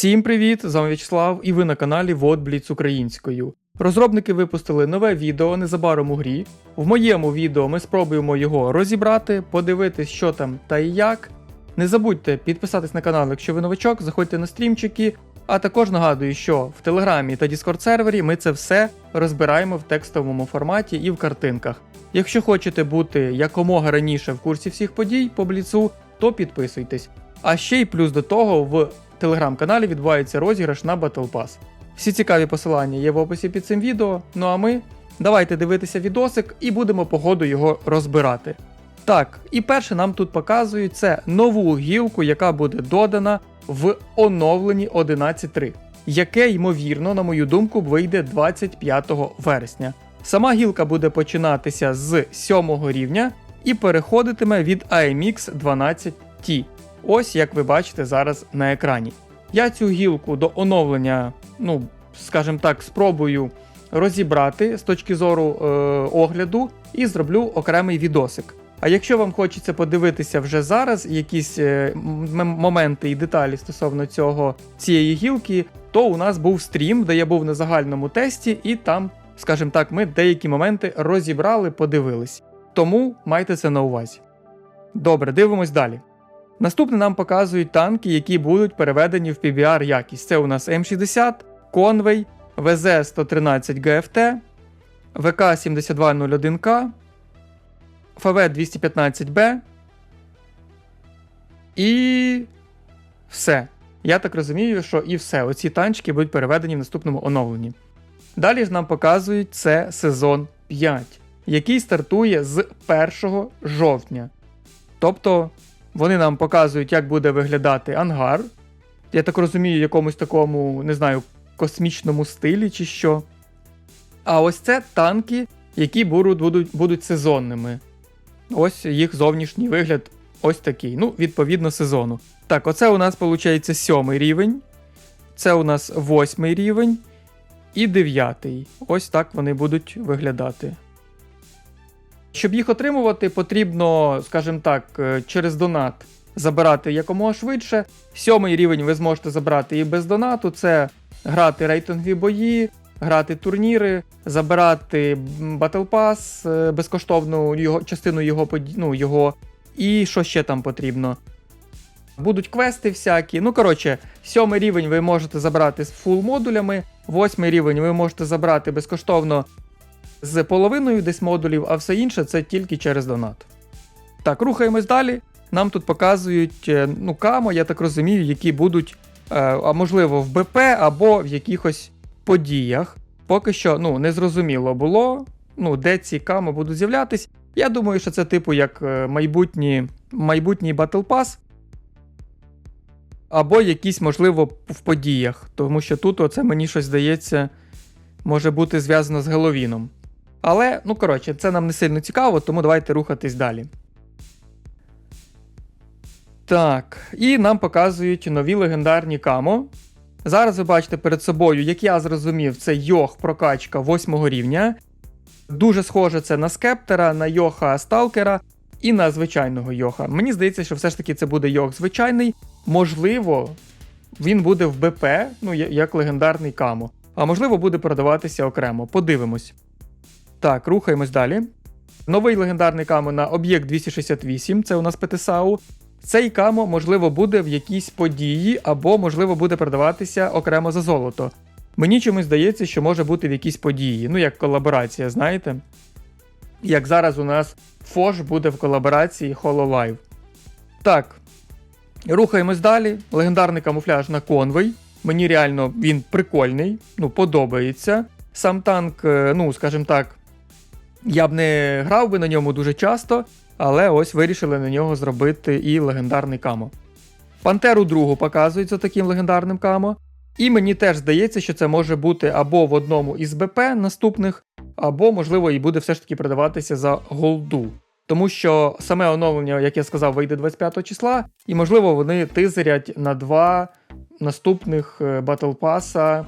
Всім привіт! З вами В'ячеслав і ви на каналі WordBlitz українською. Розробники випустили нове відео незабаром у грі. В моєму відео ми спробуємо його розібрати, подивитись, що там та і як. Не забудьте підписатись на канал, якщо ви новачок, заходьте на стрімчики. А також нагадую, що в Телеграмі та Discord сервері ми це все розбираємо в текстовому форматі і в картинках. Якщо хочете бути якомога раніше в курсі всіх подій по бліцу, то підписуйтесь. А ще й плюс до того в телеграм-каналі відбувається розіграш на Battle Pass. Всі цікаві посилання є в описі під цим відео. Ну а ми давайте дивитися відосик і будемо по ходу його розбирати. Так, і перше нам тут показують це нову гілку, яка буде додана в оновленні 11.3, яке, ймовірно, на мою думку, вийде 25 вересня. Сама гілка буде починатися з 7 рівня і переходитиме від AMX 12T. Ось як ви бачите зараз на екрані. Я цю гілку до оновлення, ну, скажімо так, спробую розібрати з точки зору е, огляду і зроблю окремий відосик. А якщо вам хочеться подивитися вже зараз якісь е, моменти і деталі стосовно цього цієї гілки, то у нас був стрім, де я був на загальному тесті, і там, скажімо так, ми деякі моменти розібрали, подивились. Тому майте це на увазі. Добре, дивимось далі. Наступне нам показують танки, які будуть переведені в PBR якість. Це у нас М60, Conway, ВЗ-113 ГФТ, ВК-7201К, ФВ-215Б і все. Я так розумію, що і все. Оці танчики будуть переведені в наступному оновленні. Далі ж нам показують це сезон 5, який стартує з 1 жовтня. Тобто вони нам показують, як буде виглядати ангар. Я так розумію, якомусь такому, не знаю, космічному стилі чи що. А ось це танки, які будуть, будуть сезонними. Ось їх зовнішній вигляд ось такий. Ну, відповідно, сезону. Так, оце у нас виходить сьомий рівень. Це у нас восьмий рівень і дев'ятий. Ось так вони будуть виглядати. Щоб їх отримувати, потрібно, скажімо так, е, через донат забирати якомога швидше. Сьомий рівень ви зможете забрати і без донату. Це грати рейтингові бої, грати турніри, забирати Battle Pass, е, безкоштовну його, частину його, ну, його. І що ще там потрібно? Будуть квести всякі. Ну, коротше, сьомий рівень ви можете забрати з фул модулями, восьмий рівень ви можете забрати безкоштовно з половиною десь модулів, а все інше це тільки через донат. Так, рухаємось далі. Нам тут показують е, ну, камо, я так розумію, які будуть, е, а можливо, в БП або в якихось подіях. Поки що ну, не зрозуміло було, ну, де ці камо будуть з'являтись. Я думаю, що це типу як е, майбутні, майбутній Battle Pass. Або якісь, можливо, в подіях. Тому що тут оце мені щось здається, може бути зв'язано з Геловіном. Але, ну коротше, це нам не сильно цікаво, тому давайте рухатись далі. Так, і нам показують нові легендарні камо. Зараз ви бачите перед собою, як я зрозумів, це Йох прокачка 8 рівня. Дуже схоже це на скептера, на Йоха Сталкера і на звичайного Йоха. Мені здається, що все ж таки це буде Йох звичайний. Можливо, він буде в БП, ну, як легендарний камо. А можливо, буде продаватися окремо. Подивимось. Так, рухаємось далі. Новий легендарний камо на об'єкт 268, це у нас ПТСАУ. Цей камо, можливо, буде в якійсь події, або, можливо, буде продаватися окремо за золото. Мені чомусь здається, що може бути в якійсь події, ну як колаборація, знаєте? Як зараз у нас Фош буде в колаборації Hololive. Так, рухаємось далі. Легендарний камуфляж на конвой. Мені реально він прикольний, ну, подобається. Сам танк, е, ну, скажімо так, я б не грав би на ньому дуже часто, але ось вирішили на нього зробити і легендарний камо. Пантеру другу показують за таким легендарним камо. І мені теж здається, що це може бути або в одному із БП наступних, або, можливо, і буде все ж таки продаватися за голду. Тому що саме оновлення, як я сказав, вийде 25 числа, і, можливо, вони тизерять на два наступних е, Battle Pass,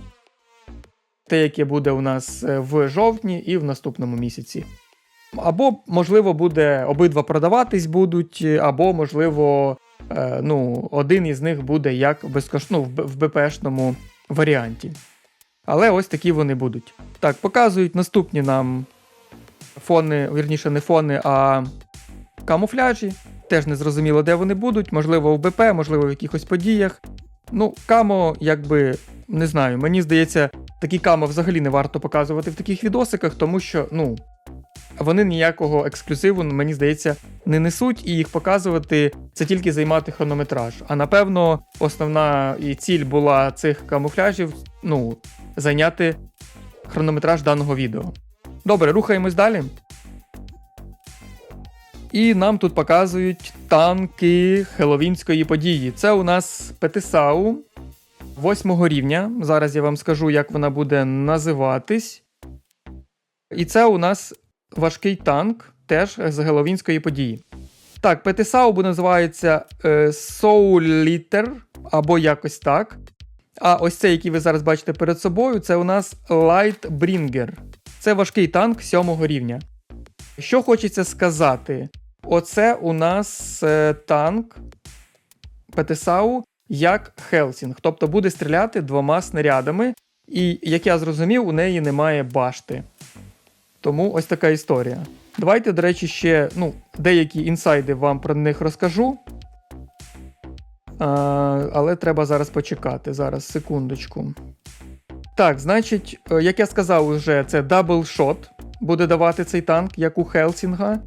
те, яке буде у нас е, в жовтні і в наступному місяці. Або, можливо, буде обидва продаватись будуть, або, можливо, е, ну, один із них буде як безкоштовно ну, в БПшному варіанті. Але ось такі вони будуть. Так, показують наступні нам фони, вірніше, не фони, а камуфляжі. Теж не зрозуміло, де вони будуть. Можливо, в БП, можливо, в якихось подіях. Ну, камо, якби не знаю, мені здається, такі камо взагалі не варто показувати в таких відосиках, тому що, ну, вони ніякого ексклюзиву, мені здається, не несуть, і їх показувати це тільки займати хронометраж. А напевно, основна і ціль була цих камуфляжів ну, зайняти хронометраж даного відео. Добре, рухаємось далі. І нам тут показують танки хеловінської події. Це у нас Петисау восьмого рівня. Зараз я вам скажу, як вона буде називатись. І це у нас важкий танк, теж з геловінської події. Так, Петисау буде називається е, Soul Liter, або якось так. А ось цей, який ви зараз бачите перед собою, це у нас Lightbringer. Це важкий танк сьомого рівня. Що хочеться сказати? Оце у нас е, танк Петесау як Хелсінг, тобто буде стріляти двома снарядами. І, як я зрозумів, у неї немає башти. Тому ось така історія. Давайте, до речі, ще ну, деякі інсайди вам про них розкажу. А, Але треба зараз почекати. Зараз, секундочку. Так, значить, е, як я сказав, уже це даблшот буде давати цей танк, як у Хелсінга.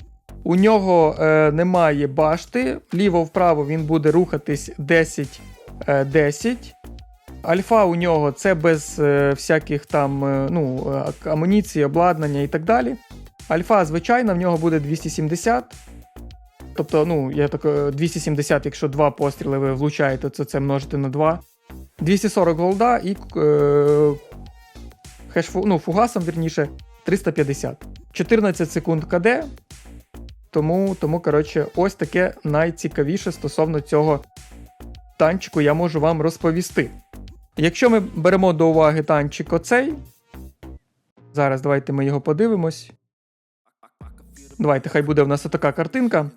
У нього е, немає башти. Ліво-вправо він буде рухатись 10 Е, 10. Альфа у нього це без е, всяких там е, ну, амуніції, обладнання і так далі. Альфа, звичайна, в нього буде 270. Тобто, ну, я так 270, якщо два постріли ви влучаєте, то це множите на 2. 240 голда і е, хешфу, ну, фугасом, верніше, 350. 14 секунд КД. Тому, тому коротше, ось таке найцікавіше стосовно цього танчику я можу вам розповісти. Якщо ми беремо до уваги танчик оцей, зараз давайте ми його подивимось. Давайте, хай буде в нас така картинка.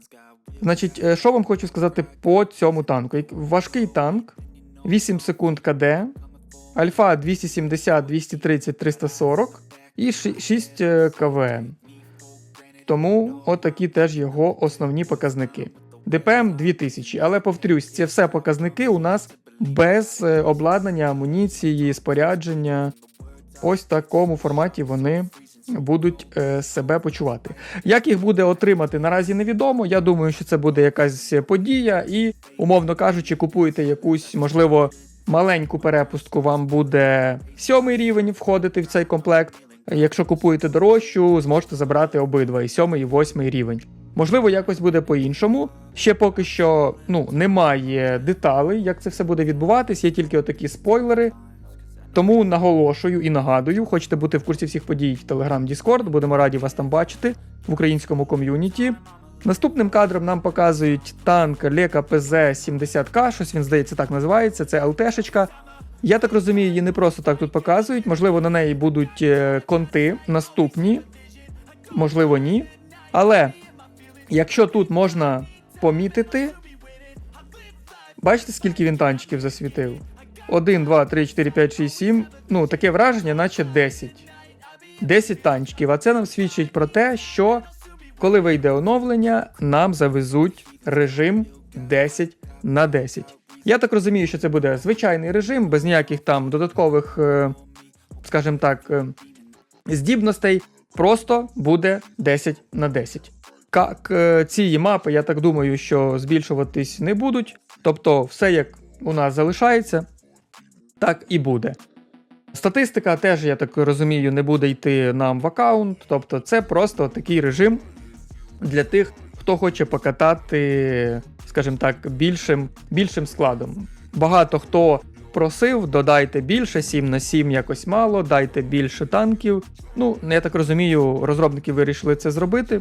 Значить, е, що вам хочу сказати по цьому танку? Важкий танк, 8 секунд КД, Альфа 270, 230, 340 і 6 КВМ. Тому отакі теж його основні показники. ДПМ 2000, але повторюсь, це все показники у нас без е, обладнання, амуніції, спорядження. Ось в такому форматі вони будуть е, себе почувати. Як їх буде отримати, наразі невідомо. Я думаю, що це буде якась подія, і, умовно кажучи, купуєте якусь, можливо, маленьку перепустку, вам буде сьомий рівень входити в цей комплект. Якщо купуєте дорожчу, зможете забрати обидва і сьомий, і восьмий рівень. Можливо, якось буде по-іншому. Ще поки що ну, немає деталей, як це все буде відбуватись, є тільки отакі спойлери. Тому наголошую і нагадую, хочете бути в курсі всіх подій в Telegram Discord, будемо раді вас там бачити в українському ком'юніті. Наступним кадром нам показують танк Лека ПЗ-70К, щось він здається так називається, це ЛТшечка. Я так розумію, її не просто так тут показують, можливо, на неї будуть е, конти наступні, можливо, ні. Але якщо тут можна помітити, бачите, скільки він танчиків засвітив? 1, 2, 3, 4, 5, 6, 7. Ну, таке враження, наче 10. 10 танчиків. А це нам свідчить про те, що коли вийде оновлення, нам завезуть режим 10 на 10. Я так розумію, що це буде звичайний режим, без ніяких там додаткових, е, скажімо так, е, здібностей. Просто буде 10 на 10. Как ці мапи, я так думаю, що збільшуватись не будуть. Тобто, все як у нас залишається, так і буде. Статистика теж, я так розумію, не буде йти нам в аккаунт. Тобто, це просто такий режим для тих, хто хоче покатати, скажімо так, більшим, більшим складом. Багато хто просив, додайте більше, 7 на 7 якось мало, дайте більше танків. Ну, я так розумію, розробники вирішили це зробити.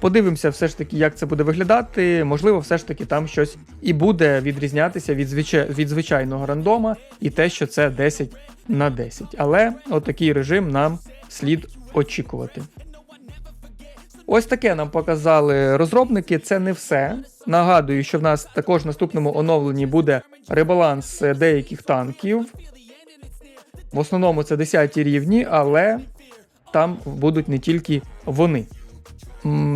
Подивимося, все ж таки, як це буде виглядати. Можливо, все ж таки там щось і буде відрізнятися від, звичай... від звичайного рандома, і те, що це 10 на 10. Але отакий режим нам слід очікувати. Ось таке нам показали розробники. Це не все. Нагадую, що в нас також в наступному оновленні буде ребаланс деяких танків. В основному це 10 рівні, але там будуть не тільки вони.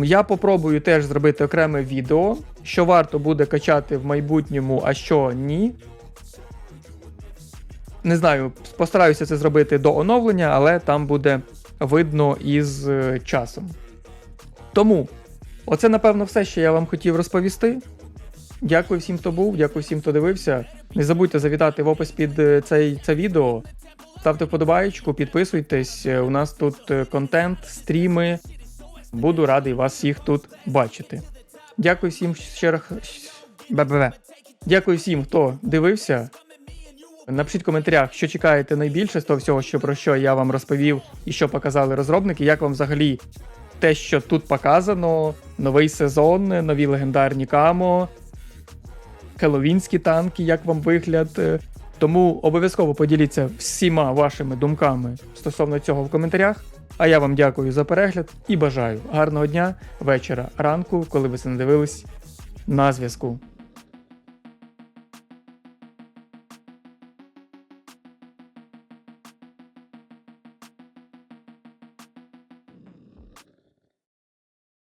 Я попробую теж зробити окреме відео, що варто буде качати в майбутньому, а що ні. Не знаю, постараюся це зробити до оновлення, але там буде видно із е, часом. Тому, оце, напевно, все, що я вам хотів розповісти. Дякую всім, хто був, дякую всім, хто дивився. Не забудьте завітати в опис під е, цей, це відео. Ставте вподобайку, підписуйтесь. Е, У нас тут контент, стріми. Буду радий вас всіх тут бачити. Дякую всім ще раз. Бе-бе-бе. Дякую всім, хто дивився. Напишіть в коментарях, що чекаєте найбільше з того всього, що про що я вам розповів і що показали розробники. Як вам взагалі те, що тут показано, новий сезон, нові легендарні камо, хеловінські танки, як вам вигляд. Тому обов'язково поділіться всіма вашими думками стосовно цього в коментарях. А я вам дякую за перегляд і бажаю гарного дня, вечора, ранку, коли ви це не дивились на зв'язку.